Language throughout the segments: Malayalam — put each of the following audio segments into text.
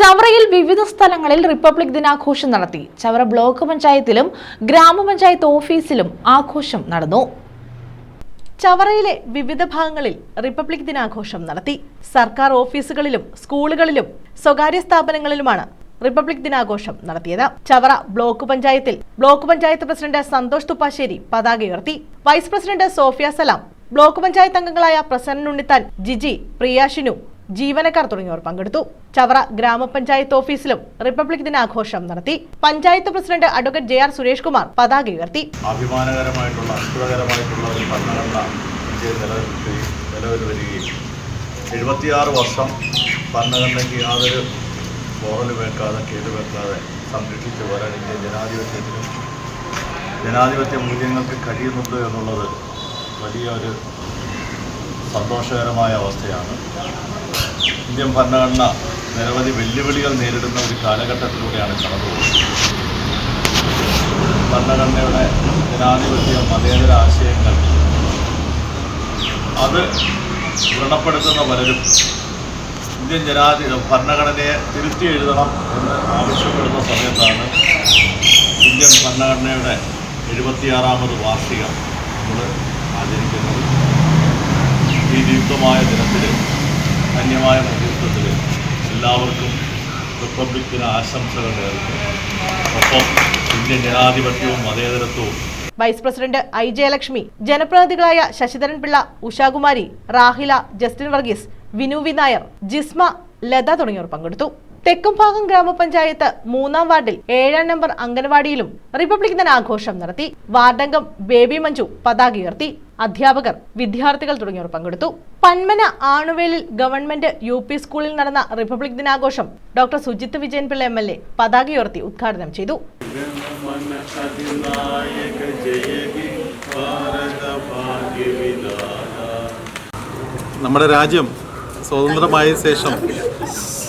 ചവറയിൽ വിവിധ സ്ഥലങ്ങളിൽ റിപ്പബ്ലിക് ദിനാഘോഷം നടത്തി. ചവറ ബ്ലോക്ക് പഞ്ചായത്തിലും ഗ്രാമപഞ്ചായത്ത് ഓഫീസിലും ആഘോഷം നടന്നു. ചവറയിലെ വിവിധ ഭാഗങ്ങളിൽ റിപ്പബ്ലിക് ദിനാഘോഷം നടത്തി. സർക്കാർ ഓഫീസുകളിലും സ്കൂളുകളിലും സ്വകാര്യ സ്ഥാപനങ്ങളിലുമാണ് റിപ്പബ്ലിക് ദിനാഘോഷം നടത്തിയത്. ചവറ ബ്ലോക്ക് പഞ്ചായത്തിൽ ബ്ലോക്ക് പഞ്ചായത്ത് പ്രസിഡന്റ് സന്തോഷ് തുപ്പാശ്ശേരി പതാക ഉയർത്തി. Vice president Sofia Salam block panchayat അംഗങ്ങളായ പ്രസന്നൻ ഉണ്ണിത്താൻ ജിജി പ്രിയാഷിനു ജീവനക്കാർ തുടങ്ങിയവർ പങ്കെടുത്തു. ചവറ ഗ്രാമപഞ്ചായത്ത് ഓഫീസിലും റിപ്പബ്ലിക് ദിനാഘോഷം നടത്തി. Panchayat president advocate J R Suresh Kumar പതാക ഉയർത്തി. അഭിമാനകരമായിട്ടുള്ള വർഷം വെക്കാതെ കേടുവെക്കാതെ വരാൻ ഇന്ത്യ ജനാധിപത്യത്തിനും ജനാധിപത്യ മൂല്യങ്ങൾക്ക് കഴിയുന്നുണ്ട് എന്നുള്ളത് വലിയ ഒരു സന്തോഷകരമായ അവസ്ഥയാണ്. ഇന്ത്യൻ ഭരണഘടന നിരവധി വെല്ലുവിളികൾ നേരിടുന്ന ഒരു കാലഘട്ടത്തിലൂടെയാണ് കടന്നുപോകുന്നത് ഭരണഘടനയുടെ ജനാധിപത്യ മതേതര ആശയങ്ങൾ അത് വ്രണപ്പെടുത്തുന്ന പലരും ഇന്ത്യൻ ജനാധി ഭരണഘടനയെ തിരുത്തി എഴുതണം എന്ന് ആവശ്യപ്പെടുന്ന സമയത്താണ് ഇന്ത്യൻ ഭരണഘടനയുടെ എഴുപത്തിയാറാമത് വാർഷികം നമ്മൾ ആചരിക്കുന്നത്. ഈ നിയുക്തമായ ദിനത്തിൽ ധന്യമായ മുഹൂർത്തത്തിൽ എല്ലാവർക്കും റിപ്പബ്ലിക് ദിന ആശംസകൾ നേർന്നു ഒപ്പം ഇന്ത്യൻ ജനാധിപത്യവും മതേതരത്വവും. വൈസ് പ്രസിഡന്റ് ഐ ജയലക്ഷ്മി ജനപ്രതിനിധികളായ ശശിധരൻ പിള്ള ഉഷാകുമാരി റാഹില ജസ്റ്റിൻ വർഗീസ് വിനു വിനായർ ജിസ്മ ലത തുടങ്ങിയവർ പങ്കെടുത്തു. തെക്കുംഭാഗം ഗ്രാമപഞ്ചായത്ത് മൂന്നാം വാർഡിൽ ഏഴാം നമ്പർ അംഗൻവാടിയിലും റിപ്പബ്ലിക് ദിന ആഘോഷം നടത്തി. വാർഡംഗം ബേബി മഞ്ജു പതാക ഉയർത്തി. അധ്യാപകർ വിദ്യാർത്ഥികൾ തുടങ്ങിയവർ പങ്കെടുത്തു. പന്മന ആണുവേലിൽ ഗവൺമെന്റ് യു പി സ്കൂളിൽ നടന്ന റിപ്പബ്ലിക് ദിനാഘോഷം doctor Sujith Vijayanpillai M L A പതാക ഉയർത്തി ഉദ്ഘാടനം ചെയ്തു. നമ്മുടെ രാജ്യം സ്വതന്ത്രമായ ശേഷം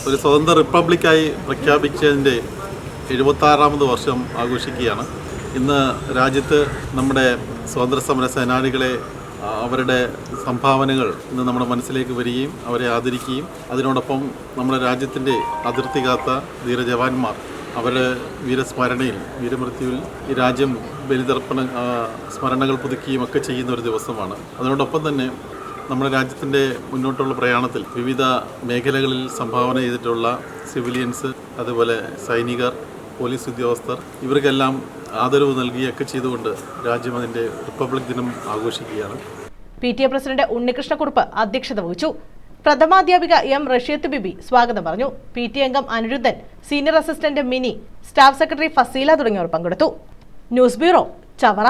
ഒരു സ്വതന്ത്ര റിപ്പബ്ലിക്കായി പ്രഖ്യാപിച്ചതിന്റെ എഴുപത്താറാമത് വർഷം ആഘോഷിക്കുകയാണ്. ഇന്ന് രാജ്യത്ത് നമ്മുടെ സ്വാതന്ത്ര്യ സമര സേനാനികളെ അവരുടെ സംഭാവനകൾ ഇന്ന് നമ്മുടെ മനസ്സിലേക്ക് വരികയും അവരെ ആദരിക്കുകയും അതിനോടൊപ്പം നമ്മുടെ രാജ്യത്തിന്റെ അതിർത്തി കാത്ത ധീരജവാന്മാർ അവരുടെ വീരസ്മരണയിൽ വീരമൃത്യുവിൽ ഈ രാജ്യം ബലിതർപ്പണ സ്മരണകൾ പുതുക്കുകയും ഒക്കെ ചെയ്യുന്ന ഒരു ദിവസമാണ്. അതിനോടൊപ്പം തന്നെ നമ്മുടെ രാജ്യത്തിന്റെ മുന്നോട്ടുള്ള പ്രയാണത്തിൽ വിവിധ മേഖലകളിൽ സംഭാവന ചെയ്തിട്ടുള്ള സിവിലിയൻസ് അതുപോലെ സൈനികർ പോലീസ് ഉദ്യോഗസ്ഥർ ഇവർക്കെല്ലാം ആദരവ് നൽകുകയൊക്കെ ചെയ്തുകൊണ്ട് രാജ്യം അതിന്റെ റിപ്പബ്ലിക് ദിനം ആഘോഷിക്കുകയാണ്. P T A president Unnikrishnakurup അധ്യക്ഷത വഹിച്ചു. പ്രഥമാധ്യാപിക എം റഷീത്ത് ബിബി സ്വാഗതം പറഞ്ഞു. പി ടി അംഗം Aniruddhan senior assistant Mini staff secretary Faseela തുടങ്ങിയവർ പങ്കെടുത്തു. News bureau Chavara.